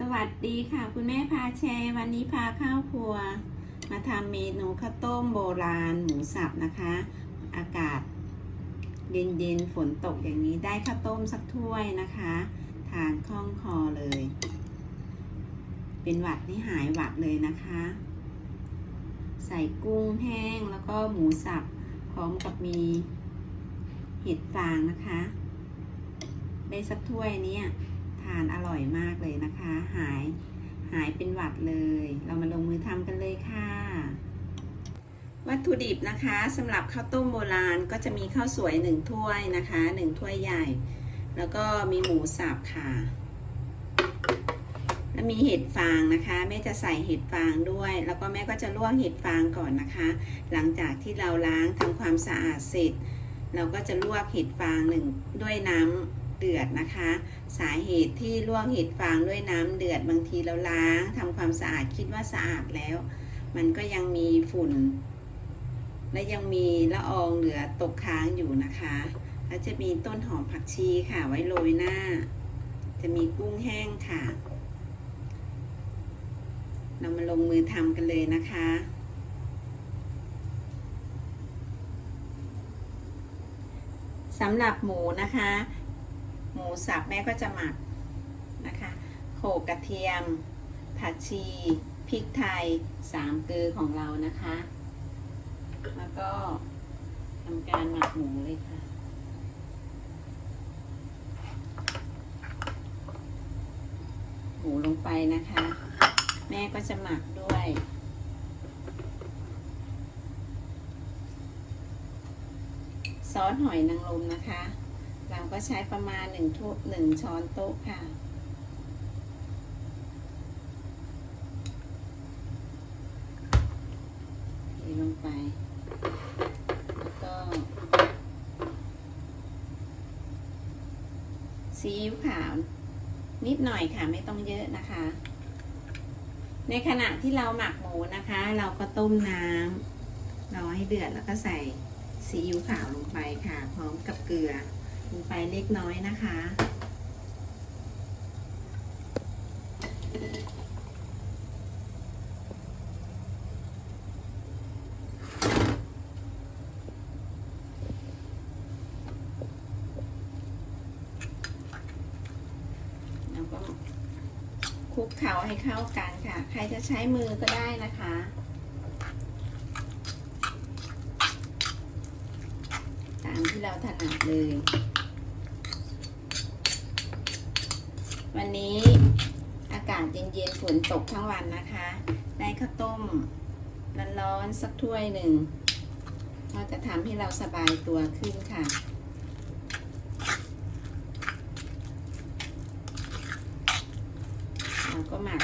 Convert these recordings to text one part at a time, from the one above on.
สวัสดีค่ะ คุณแม่พาแชร์ วันนี้พาข้าวครัว มาทำเมนูข้าวต้มโบราณหมูสับนะคะ อากาศเย็นๆฝนตกอย่างนี้ได้ข้าวต้มสักถ้วยนะคะ ทานคล่องคอเลย เป็นหวัดนี่หายหวัดเลยนะคะ ใส่กุ้งแห้งแล้วก็หมูสับพร้อมกับมีเห็ดฟางนะคะ ได้สักถ้วยเนี้ย ทานอร่อยมากเลยนะคะ หายหายเป็นหวัดเลย เรามาลงมือทำกันเลยค่ะ วัตถุดิบนะคะสำหรับข้าวต้มโบราณก็จะมีข้าวสวยหนึ่งถ้วยนะคะหนึ่งถ้วยใหญ่ แล้วก็มีหมูสับค่ะ แล้วมีเห็ดฟางนะคะแม่จะใส่เห็ดฟางด้วย แล้วก็แม่ก็จะลวกเห็ดฟางก่อนนะคะ หลังจากที่เราล้างทำความสะอาดเสร็จ เราก็จะลวกเห็ดฟางหนึ่งด้วยน้ำ เดือดนะคะ สาเหตุที่ลวกเห็ดฟางด้วยน้ำเดือดบางทีเราล้างทำความสะอาดคิดว่าสะอาดแล้ว มันก็ยังมีฝุ่น และยังมีละอองเหลือตกค้างอยู่นะคะ แล้วจะมีต้นหอมผักชีค่ะไว้โรยหน้า จะมีกุ้งแห้งค่ะ เรามาลงมือทำกันเลยนะคะสำหรับหมูนะคะ หมูสับแม่ก็จะหมักนะคะโขกกระเทียม ผักชีพริกไทยสามเกลือของเรานะคะ แล้วก็ทำการหมักหมูเลยค่ะหมูลงไปนะคะ แม่ก็จะหมักด้วยซอสหอยนางรมนะคะ ก็ใช้ประมาณหนึ่งทุหนึ่งช้อนโต๊ะค่ะ เทลงไป แล้วก็ซีอิ๊วขาวนิดหน่อยค่ะไม่ต้องเยอะนะคะ ในขณะที่เราหมักหมูนะคะ เราก็ต้มน้ำรอให้เดือดแล้วก็ใส่ซีอิ๊วขาวลงไปค่ะ พร้อมกับเกลือ ลงไปเล็กน้อยนะคะ แล้วก็คลุกเคล้าให้เข้ากันค่ะ ใครจะใช้มือก็ได้นะคะตามที่เราถนัดเลย วันนี้อากาศเย็นๆฝนตกทั้งวันนะคะ ได้ข้าวต้มร้อนๆสักถ้วยหนึ่งก็จะทำให้เราสบายตัวขึ้นค่ะ เราก็หมัก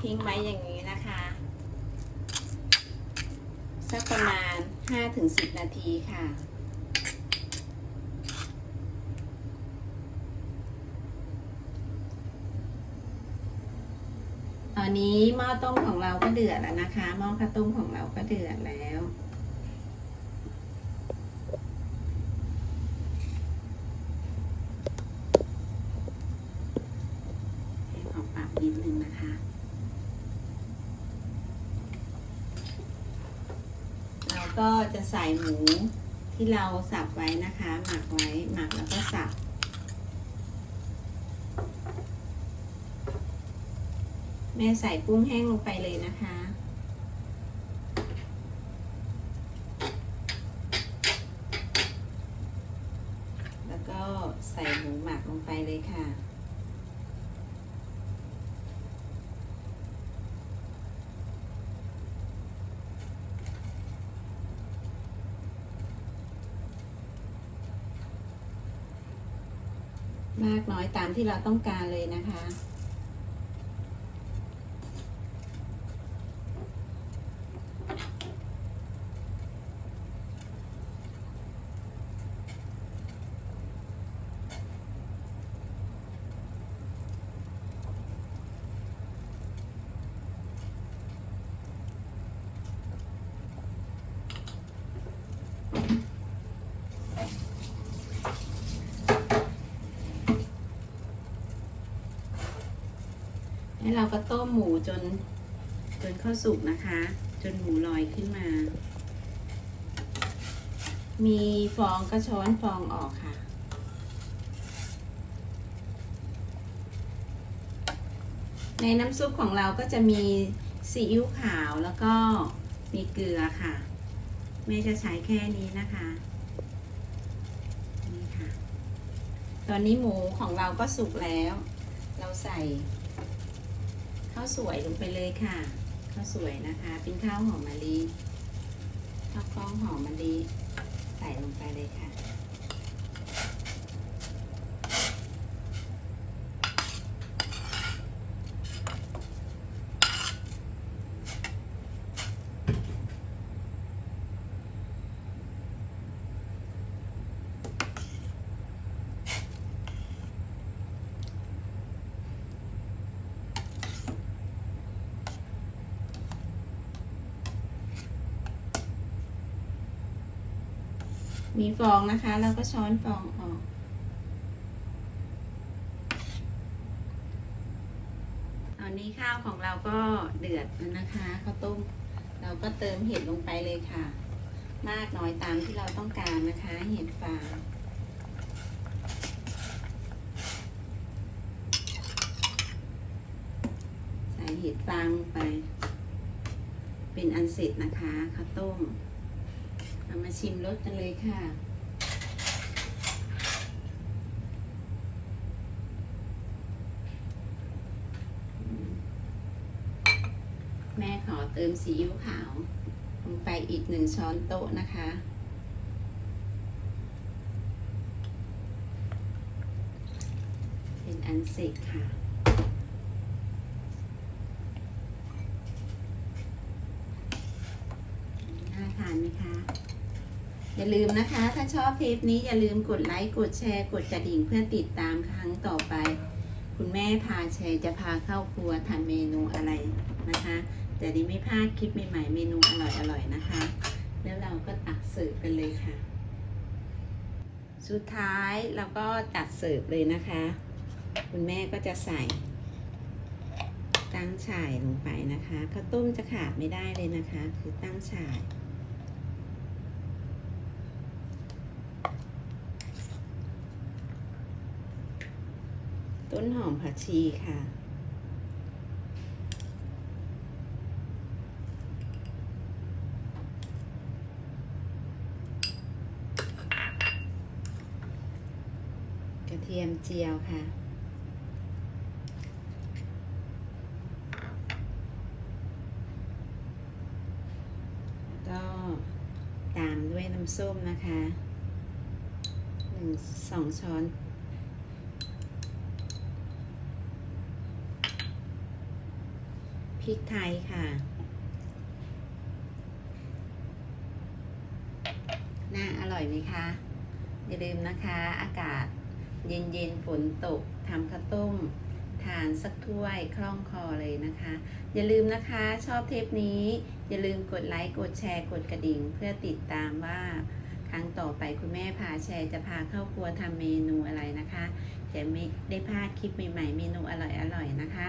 ทิ้งไว้อย่างนี้นะคะ สักประมาณ 5-10 นาทีค่ะ ต อนนี้หม้อต้มของเราก็เดือดแล้วนะคะหม้อข้าวต้มของเราก็เดือดแล้ว ขอปรับนิดนึงนะคะ เราก็จะใส่หมูที่เราสับไว้นะคะ หมักไว้หมักแล้วก็สับ ม่ใส่กุ้งแห้งลงไปเลยนะคะ แล้วก็ใส่หมูหมักลงไปเลยค่ะ มากน้อยตามที่เราต้องการเลยนะคะ แล้วเราก็ต้มหมูจนจนเข้าสุกนะคะ จนหมูลอยขึ้นมา มีฟองก็ช้อนฟองออกค่ะ ในน้ำซุปของเราก็จะมีซีอิ๊วขาวแล้วก็มีเกลือค่ะแม่จะใช้แค่นี้นะคะนี่ค่ะ ตอนนี้หมูของเราก็สุกแล้ว เราใส่ ข้าวสวยลงไปเลยค่ะ ข้าวสวยนะคะ เป็นข้าวหอมมะลิข้าวกล้องหอมมะลิใส่ลงไปเลยค่ะ มีฟองนะคะ เราก็ช้อนฟองออก ตอนนี้ข้าวของเราก็เดือดแล้วนะคะข้าวต้ม เราก็เติมเห็ดลงไปเลยค่ะ มากน้อยตามที่เราต้องการนะคะ เห็ดฟางใส่เห็ดฟางลงไป เป็นอันเสร็จนะคะข้าวต้ม เรามาชิมรสกันเลยค่ะ แม่ขอเติมซีอิ๊วขาวลงไปอีกหนึ่งช้อนโต๊ะนะคะเป็นอันเสร็จค่ะ น่าทานไหมคะ อย่าลืมนะคะ ถ้าชอบเทปนี้อย่าลืมกดไลค์ กดแชร์ กดกระดิ่งเพื่อติดตามครั้งต่อไป คุณแม่พาแชร์จะพาเข้าครัวทำเมนูอะไรนะคะจะได้ไม่พลาดคลิปใหม่ๆเมนูอร่อยๆนะคะ แล้วเราก็ตักเสิร์ฟกันเลยค่ะ สุดท้ายเราก็จัดเสิร์ฟเลยนะคะ คุณแม่ก็จะใส่ตั้งฉ่ายลงไปนะคะข้าวต้มจะขาดไม่ได้เลยนะคะ คือตั้งฉ่าย ต้นหอมผักชีค่ะ กระเทียมเจียวค่ะก็ตามด้วยน้ำส้มนะคะหนึ่งสองช้อน พริกไทยค่ะ น่าอร่อยไหมคะ อย่าลืมนะคะ อากาศเย็นๆฝนตกทำข้าวต้ม ทานสักถ้วยคล่องคอเลยนะคะ อย่าลืมนะคะชอบเทปนี้ อย่าลืมกดไลค์ กดแชร์ กดกระดิ่ง เพื่อติดตามว่าครั้งต่อไปคุณแม่พาแชร์จะพาเข้าครัวทำเมนูอะไรนะคะ จะไม่ได้พลาดคลิปใหม่ๆ เมนูอร่อยๆนะคะ